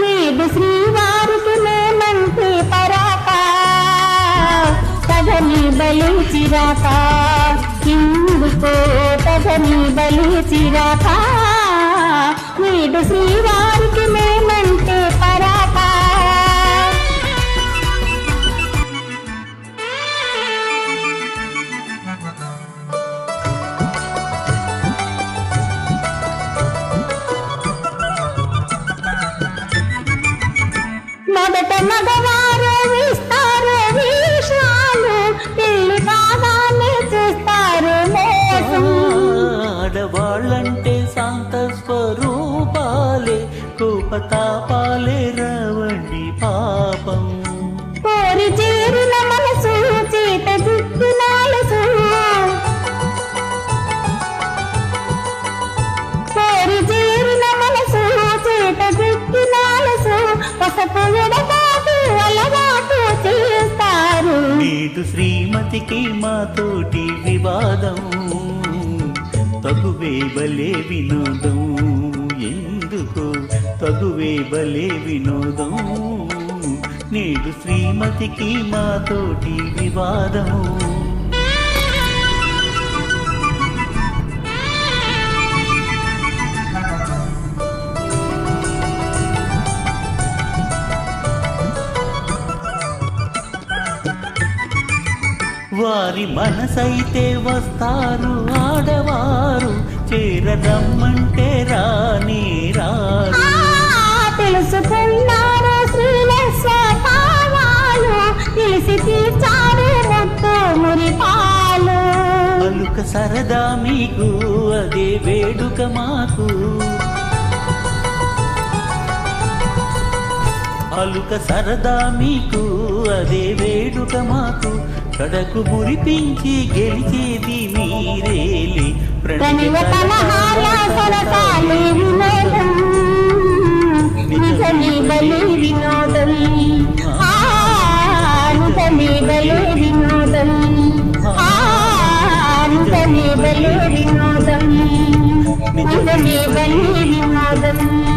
లేదు శ్రీవారికి మేమంటే పరాక తగని బలి చిరాక ఇందుకో తగని బలి చిరాక. నేడు శ్రీవారికి మొదట మగవారు ఇస్తారు విషాలు. పెళ్ళి కాగానే చూస్తారు ఆడవాళ్ళంటే శాంత స్వరూ లేదు శ్రీమతికి మాతోటి వివాదం. తగువే బలే వినోదం. ఎందుకు? తగువే బలే వినోదం. నేడు శ్రీమతికి మాతోటి వివాదం. వారి మనసైతే వస్తారు ఆడవారు చేరరమ్మంటే రాని రారు. తెలుసుకున్నారు తెలిసి తీర్చారు మురిపాలు. అలుక సరదా మీకు అదే వేడుక మాకు. అలుక సరదా మీకు అదే వేడుక మాకు. కడకు మురిపించి గెలిచేది మీరేలి. ప్రణయ కలహాల సరసాలు వినోదం. నిజమే బలి వినోదం. ఆ, నిజమే బలి వినోదం. ఆ, నిజమే బలి వినోదం. నిజమే బలి వినోదం.